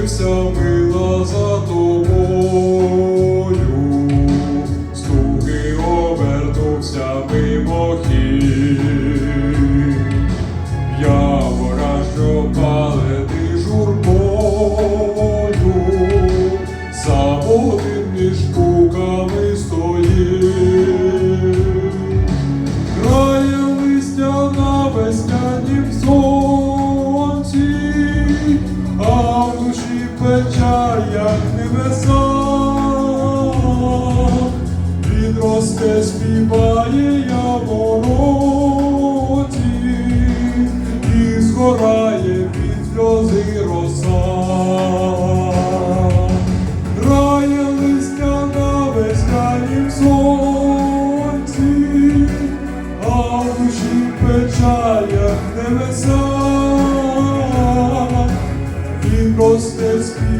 лишився мила за тобою, стуки обернувся мимохід. Воскрес співає я вороті, і згорає під сльози роса, Грає листя на веснянім сонці, а в душі печалях небеса, він росте співає.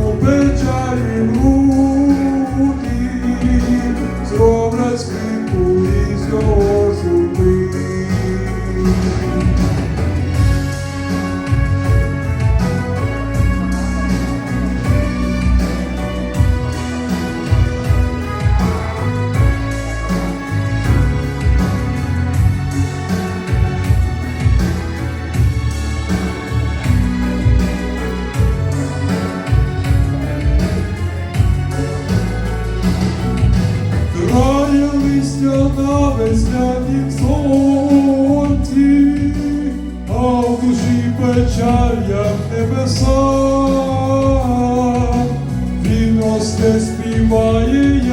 was good. чаях небеса, він росте співає.